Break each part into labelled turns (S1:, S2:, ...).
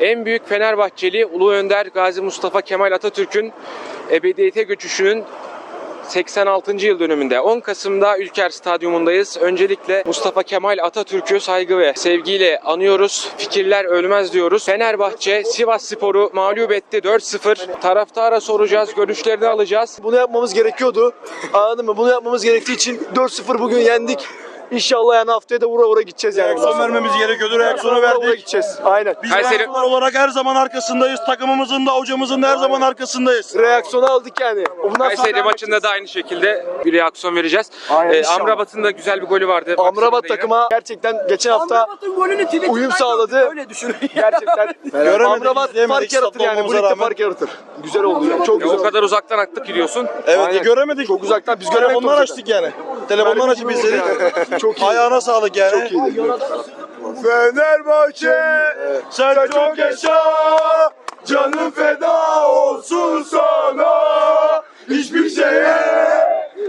S1: En büyük Fenerbahçeli Ulu Önder Gazi Mustafa Kemal Atatürk'ün ebediyete göçüşünün 86. yıl dönümünde 10 Kasım'da Ülker Stadyumundayız. Öncelikle Mustafa Kemal Atatürk'ü saygı ve sevgiyle anıyoruz. Fikirler ölmez diyoruz. Fenerbahçe Sivas Spor'u mağlup etti 4-0. Taraftara soracağız, görüşlerini alacağız.
S2: Bunu yapmamız gerekiyordu. Anladın mı? Bunu yapmamız gerektiği için 4-0 bugün yendik. İnşallah yani haftaya da vura vura gideceğiz yani.
S3: Reaksiyon vermemiz gerekiyordu. Reaksiyonu
S2: Vura vura
S3: verdik.
S2: gideceğiz. Aynen.
S3: Biz
S1: Kayseri-
S3: reaksiyonlar olarak her zaman arkasındayız. Takımımızın da hocamızın da her zaman arkasındayız.
S2: Reaksiyonu aldık yani. Bundan
S1: Kayseri maçında da aynı şekilde bir reaksiyon vereceğiz.
S2: Aynen,
S1: Ee,
S2: inşallah.
S1: Amrabat'ın da güzel bir golü vardı.
S2: Amrabat
S1: yine.
S2: takıma gerçekten geçen hafta uyum sağladı.
S4: Öyle düşün.
S2: Gerçekten.
S3: Göremedik,
S2: Amrabat
S3: izleyemedik,
S2: fark yaratır
S3: statta
S2: yani. Bu
S3: olmamıza
S2: ligde
S3: rağmen.
S2: fark yaratır. Güzel oldu ya. Çok
S1: Ya
S2: güzel
S1: o kadar uzaktan attık gidiyorsun.
S3: Evet
S2: Aynen.
S3: göremedik.
S2: Çok uzaktan biz göremedik.
S3: Telefondan
S2: o
S3: açtık yani. Telefondan açıp izledik.
S2: Çok iyi.
S3: Ayağına sağlık yani.
S2: Çok iyiydi.
S3: Fenerbahçe sen çok yaşa Canım feda olsun sana Hiçbir şeye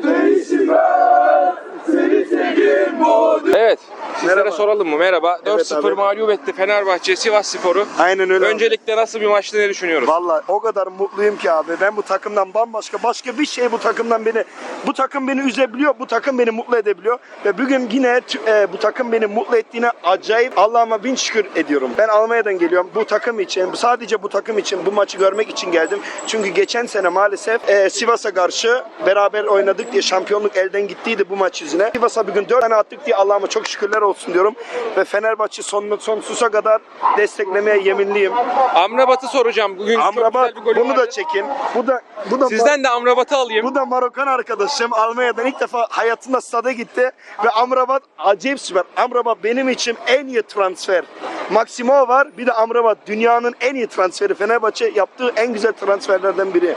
S3: değişmez Seni sevgim bu
S1: Evet. Sizlere
S2: Merhaba.
S1: soralım mı? Merhaba. 4-0
S2: abi.
S1: mağlup etti Fenerbahçe Sivas Spor'u.
S5: Aynen öyle.
S1: Öncelikle nasıl bir maçtı ne düşünüyoruz?
S5: Vallahi o kadar mutluyum ki abi. Ben bu takımdan bambaşka başka bir şey bu takımdan beni bu takım beni üzebiliyor. Bu takım beni mutlu edebiliyor. Ve bugün yine e, bu takım beni mutlu ettiğine acayip Allah'ıma bin şükür ediyorum. Ben Almanya'dan geliyorum. Bu takım için sadece bu takım için bu maçı görmek için geldim. Çünkü geçen sene maalesef e, Sivas'a karşı beraber oynadık diye şampiyonluk elden gittiydi bu maç yüzüne. Sivas'a bugün 4 tane attık diye Allah'ıma çok şükürler olsun diyorum. Ve Fenerbahçe sonuna sonsuza kadar desteklemeye yeminliyim.
S1: Amrabat'ı soracağım. Bugün çok
S5: Amrabat
S1: güzel bir
S5: bunu
S1: vardı.
S5: da çekin. Bu da bu da
S1: Sizden de Amrabat'ı alayım.
S5: bu da Marokan arkadaşım. Almanya'dan ilk defa hayatında stada gitti ve Amrabat acayip süper. Amrabat benim için en iyi transfer. Maximo var. Bir de Amrabat dünyanın en iyi transferi. Fenerbahçe yaptığı en güzel transferlerden biri.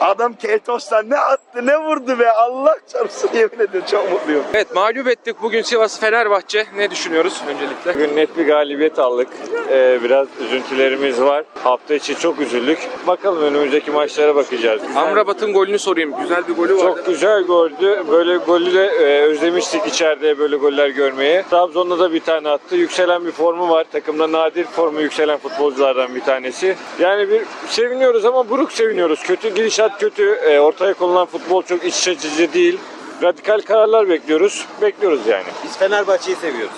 S5: Adam Keltos'tan ne attı ne vurdu be Allah çarpsın yemin ederim çok mutluyum.
S1: Evet mağlup ettik bugün Sivas Fenerbahçe. Ne düşünüyoruz öncelikle?
S6: Bugün net bir galibiyet aldık. Ee, biraz üzüntülerimiz var. Hafta içi çok üzüldük. Bakalım önümüzdeki maçlara bakacağız.
S1: Amrabat'ın golünü sorayım. Güzel bir golü vardı.
S6: Çok güzel goldü. Böyle golü de e, özlemiştik içeride böyle goller görmeyi. Trabzon'da da bir tane attı. Yükselen bir formu var. Takımda nadir formu yükselen futbolculardan bir tanesi. Yani bir seviniyoruz ama buruk seviniyoruz. Kötü gidişat kötü. E, ortaya konulan futbol çok iç açıcı değil. Radikal kararlar bekliyoruz. Bekliyoruz yani.
S4: Biz Fenerbahçe'yi seviyoruz.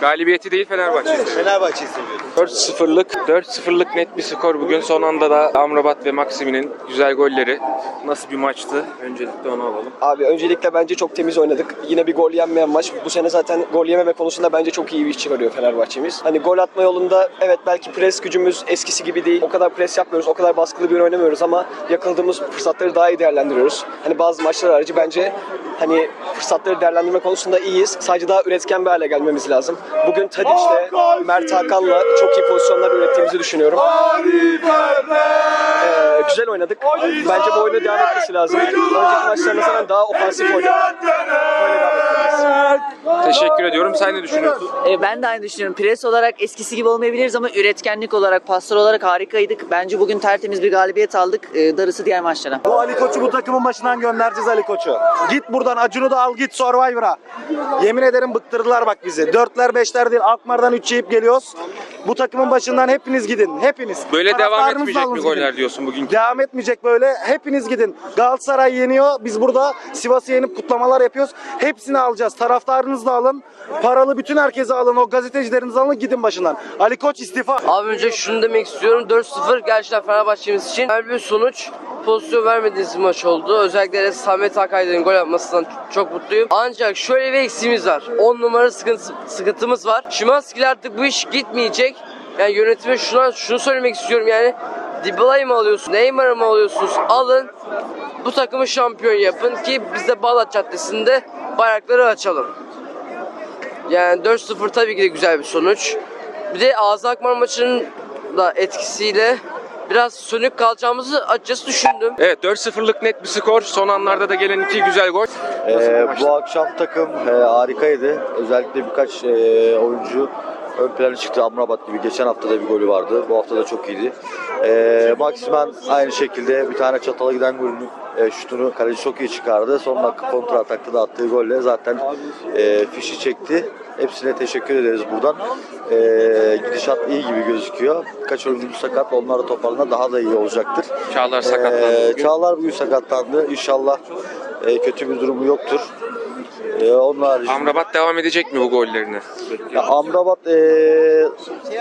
S1: Galibiyeti değil Fenerbahçe'yi seviyorum.
S4: Fenerbahçe'yi seviyoruz.
S1: 4-0'lık 4-0'lık net bir skor bugün. Son anda da Amrabat ve Maksimin'in güzel golleri. Nasıl bir maçtı? Öncelikle onu alalım.
S2: Abi öncelikle bence çok temiz oynadık. Yine bir gol yenmeyen maç. Bu sene zaten gol yememe konusunda bence çok iyi bir iş çıkarıyor Fenerbahçe'miz. Hani gol atma yolunda evet belki pres gücümüz eskisi gibi değil. O kadar pres yapmıyoruz, o kadar baskılı bir oyun oynamıyoruz ama yakaladığımız fırsatları daha iyi değerlendiriyoruz. Hani bazı maçlar harici bence hani fırsatları değerlendirme konusunda iyiyiz. Sadece daha üretken bir hale gelmemiz lazım. Bugün Tadic'le, Mert Hakan'la çok iyi pozisyonlar ürettiğimizi düşünüyorum. Ee, güzel oynadık. Bence bu oyuna devam etmesi lazım. Önceki maçlarına nazaran daha ofansif oynadık. Böyle devam etmeliyiz.
S1: Teşekkür ediyorum. Sen ne düşünüyorsun?
S7: E, ben de aynı düşünüyorum. Pres olarak eskisi gibi olmayabiliriz ama üretkenlik olarak, paslar olarak harikaydık. Bence bugün tertemiz bir galibiyet aldık. E, darısı diğer maçlara.
S4: Bu Ali Koç'u bu takımın başından göndereceğiz Ali Koç'u. Git buradan Acun'u da al git Survivor'a. Yemin ederim bıktırdılar bak bizi. Dörtler beşler değil Alkmaar'dan üç yiyip geliyoruz. Bu takımın başından hepiniz gidin. Hepiniz.
S1: Böyle devam etmeyecek mi goller
S4: gidin.
S1: diyorsun bugün?
S4: Devam etmeyecek böyle. Hepiniz gidin. Galatasaray yeniyor. Biz burada Sivas'ı yenip kutlamalar yapıyoruz. Hepsini alacağız. Taraftarınızı da alın. Paralı bütün herkesi alın. O gazetecilerinizi alın. Gidin başından. Ali Koç istifa.
S8: Abi önce şunu demek istiyorum. 4-0 gerçekten Fenerbahçe'miz için güzel bir sonuç. Pozisyon vermediğiniz bir maç oldu. Özellikle Samet Akayda'nın gol yapmasından çok mutluyum. Ancak şöyle bir eksiğimiz var. 10 numara sıkıntı, sıkıntımız var. Şimanski artık bu iş gitmeyecek. Yani yönetime şuna, şunu söylemek istiyorum yani. Dybala'yı mı alıyorsunuz? Neymar'ı mı alıyorsunuz? Alın. Bu takımı şampiyon yapın ki biz de Bağdat Caddesi'nde bayrakları açalım. Yani 4-0 tabii ki de güzel bir sonuç. Bir de Ağzı Akmar maçının da etkisiyle biraz sönük kalacağımızı açıkçası düşündüm.
S1: Evet 4-0'lık net bir skor. Son anlarda da gelen iki güzel gol.
S9: Ee, bu akşam takım e, harikaydı. Özellikle birkaç e, oyuncu ön plana çıktı. Amrabat gibi geçen hafta da bir golü vardı. Bu hafta da çok iyiydi. Ee, Maximen aynı şekilde bir tane çatala giden golünü e, şutunu kaleci çok iyi çıkardı. Son dakika kontra atakta da attığı golle zaten e, fişi çekti. Hepsine teşekkür ederiz buradan. E, gidişat iyi gibi gözüküyor. Kaç oyuncumuz sakat. Onlar da toparlanır daha da iyi olacaktır.
S1: Çağlar sakatlandı
S9: Ee,
S1: bugün.
S9: Çağlar bugün sakatlandı. İnşallah e, kötü bir durumu yoktur. E, onun haricinde
S1: Amrabat devam edecek mi bu gollerine?
S9: ya Amrabat e,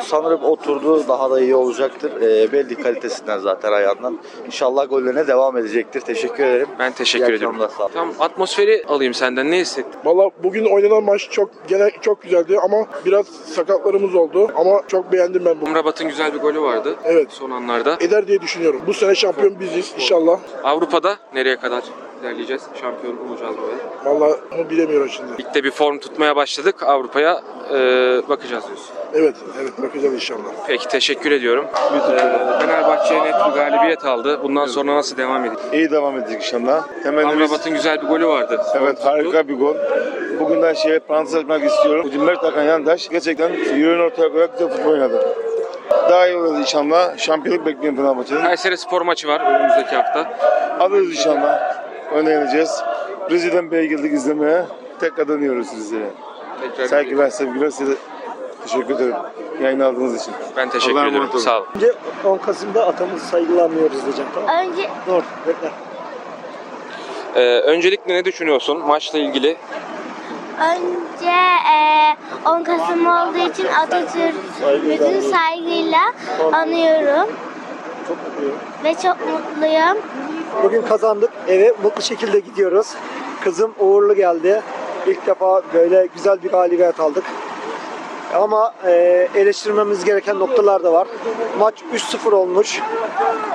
S9: sanırım oturdu. Daha da iyi olacaktır. E, belli kalitesinden zaten ayağından. İnşallah gollerine devam edecektir. Teşekkür ederim.
S1: Ben teşekkür
S9: İyi
S1: ediyorum.
S9: akşamlar, sağ olun.
S1: Tamam atmosferi alayım senden. Ne hissettin?
S10: Valla bugün oynanan maç çok gene çok güzeldi ama biraz sakatlarımız oldu. Ama çok beğendim ben bunu.
S1: Amrabat'ın güzel bir golü vardı.
S10: Evet.
S1: Son anlarda.
S10: Eder diye düşünüyorum. Bu sene şampiyon biziz inşallah.
S1: Avrupa'da nereye kadar ilerleyeceğiz? Şampiyon olacağız böyle.
S10: Valla onu bilemiyorum şimdi.
S1: Ligde bir form tutmaya başladık. Avrupa'ya e, bakacağız diyorsun.
S10: Evet, evet bakacağız inşallah.
S1: Peki teşekkür ediyorum. Ee, Fenerbahçe net bir galibiyet aldı. Bundan sonra nasıl devam edecek?
S11: İyi devam edecek inşallah. Temennimiz
S1: Amrabat'ın güzel bir golü vardı.
S11: evet harika bir gol. Bugün de şeye parantez açmak istiyorum. Mert Hakan Yandaş gerçekten yönünü ortaya koyarak güzel futbol oynadı. Daha iyi olur inşallah. Şampiyonluk bekliyorum Fenerbahçe'nin.
S1: Kayseri Spor maçı var önümüzdeki hafta.
S11: Alırız inşallah. Yeneceğiz. Rize'den Bey'e geldik izlemeye. Tekrar dönüyoruz Rize'ye.
S1: Tekrar
S11: Saygılar, sevgiler size teşekkür ederim. Yayın aldığınız için.
S1: ben teşekkür
S11: Allah'a
S1: ederim.
S11: emanet olun.
S1: Sağ olun.
S12: Önce 10 Kasım'da atamızı saygılanmıyoruz diyeceğim tamam
S13: Önce
S12: Dur bekle.
S1: Ee, öncelikle ne düşünüyorsun maçla ilgili?
S13: önce e, 10 Kasım olduğu için Atatürk bütün saygıyla anıyorum
S12: Çok mutluyum.
S13: ve çok mutluyum.
S12: Bugün kazandık. Eve mutlu şekilde gidiyoruz. Kızım uğurlu geldi. İlk defa böyle güzel bir galibiyet aldık. Ama e, eleştirmemiz gereken noktalar da var. Maç 3-0 olmuş.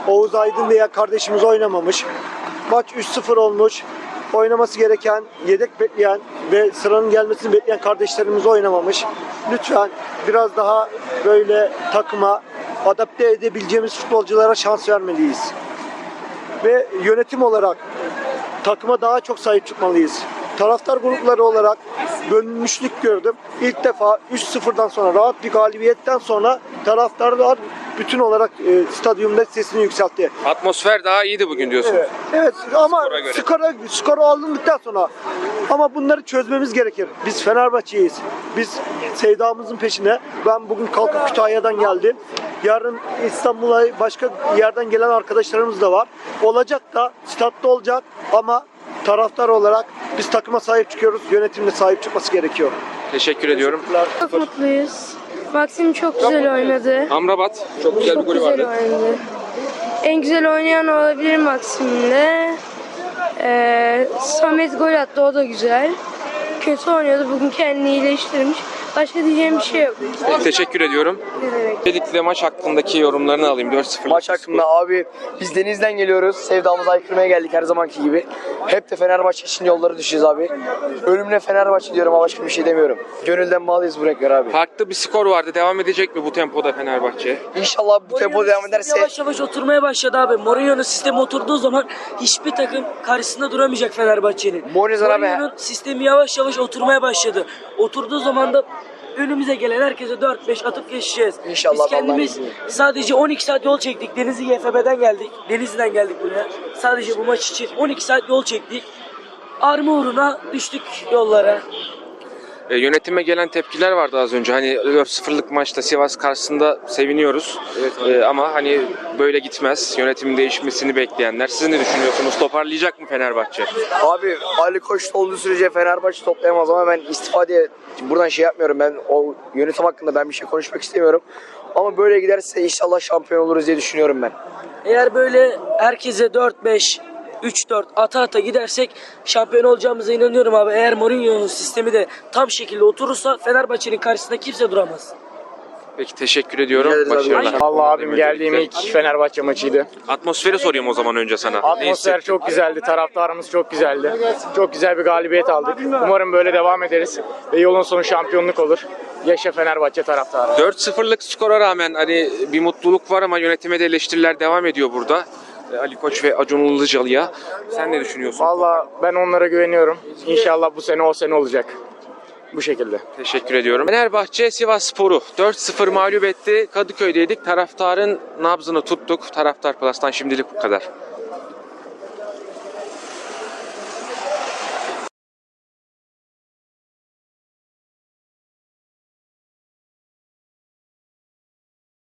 S12: Oğuz Aydın diye kardeşimiz oynamamış. Maç 3-0 olmuş. Oynaması gereken, yedek bekleyen ve sıranın gelmesini bekleyen kardeşlerimiz oynamamış. Lütfen biraz daha böyle takıma adapte edebileceğimiz futbolculara şans vermeliyiz ve yönetim olarak takıma daha çok sahip çıkmalıyız. Taraftar grupları olarak bölünmüşlük gördüm. İlk defa 3-0'dan sonra rahat bir galibiyetten sonra taraftarlar bütün olarak e, stadyumda sesini yükseltti.
S1: Atmosfer daha iyiydi bugün diyorsun.
S12: Evet, evet ama
S1: Skora göre.
S12: skora, skoru alındıktan sonra ama bunları çözmemiz gerekir. Biz Fenerbahçe'yiz. Biz sevdamızın peşine. Ben bugün kalkıp Kütahya'dan geldim. Yarın İstanbul'a başka yerden gelen arkadaşlarımız da var. Olacak da statta olacak ama taraftar olarak biz takıma sahip çıkıyoruz. Yönetimle sahip çıkması gerekiyor.
S1: Teşekkür ediyorum.
S13: Çok mutluyuz. Maxim çok güzel oynadı.
S1: Amrabat çok güzel bir golü vardı.
S13: oynadı. En güzel oynayan olabilir Maxim'le. Ee, Samet gol attı o da güzel. Kötü oynuyordu bugün kendini iyileştirmiş. Başka diyeceğim bir şey yok.
S1: Peki, teşekkür ediyorum.
S13: Ne demek?
S1: Öncelikle maç hakkındaki yorumlarını alayım. 4-0.
S14: Maç hakkında abi biz denizden geliyoruz. Sevdamızı aykırmaya geldik her zamanki gibi. Hep de Fenerbahçe için yolları düşeceğiz abi. Ölümle Fenerbahçe diyorum ama başka bir şey demiyorum. Gönülden bağlıyız bu renkler abi.
S1: Farklı bir skor vardı. Devam edecek mi bu tempoda Fenerbahçe?
S14: İnşallah bu tempo devam ederse
S15: Yavaş yavaş oturmaya başladı abi. Mourinho'nun sistemi oturduğu zaman hiçbir takım karşısında duramayacak Fenerbahçe'nin.
S14: Mourinho'nun
S15: sistemi yavaş yavaş oturmaya başladı. Oturduğu zaman da önümüze gelen herkese 4-5 atıp geçeceğiz.
S14: İnşallah,
S15: Biz kendimiz sadece 12 saat yol çektik. Denizli YFB'den geldik. Denizli'den geldik buraya. Sadece bu maç için 12 saat yol çektik. Arma uğruna düştük yollara.
S1: E, yönetime gelen tepkiler vardı az önce. Hani 4-0'lık maçta Sivas karşısında seviniyoruz. E, ama hani böyle gitmez. Yönetimin değişmesini bekleyenler. Siz ne düşünüyorsunuz? Toparlayacak mı Fenerbahçe?
S14: abi Ali Koç olduğu sürece Fenerbahçe toplayamaz ama ben istifa diye buradan şey yapmıyorum. Ben o yönetim hakkında ben bir şey konuşmak istemiyorum. Ama böyle giderse inşallah şampiyon oluruz diye düşünüyorum ben.
S15: Eğer böyle herkese 4-5 3-4 ata ata gidersek şampiyon olacağımıza inanıyorum abi. Eğer Mourinho'nun sistemi de tam şekilde oturursa Fenerbahçe'nin karşısında kimse duramaz.
S1: Peki teşekkür ediyorum. Başarılar.
S16: Allah abim geldiğim ilk Fenerbahçe maçıydı.
S1: Atmosferi sorayım o zaman önce sana.
S16: Atmosfer çok güzeldi, taraftarımız çok güzeldi. Çok güzel bir galibiyet aldık. Umarım böyle devam ederiz ve yolun sonu şampiyonluk olur. Yaşa Fenerbahçe taraftarı.
S1: 4-0'lık skora rağmen hani bir mutluluk var ama yönetime de eleştiriler devam ediyor burada. E, Ali Koç ve Acun Ilıcalı'ya. Sen ne düşünüyorsun?
S16: Valla ben onlara güveniyorum. İnşallah bu sene o sene olacak. Bu şekilde.
S1: Teşekkür ediyorum. Fenerbahçe Sivas Sporu 4-0 mağlup etti. Kadıköy'deydik. Taraftarın nabzını tuttuk. Taraftar Plus'tan şimdilik bu kadar.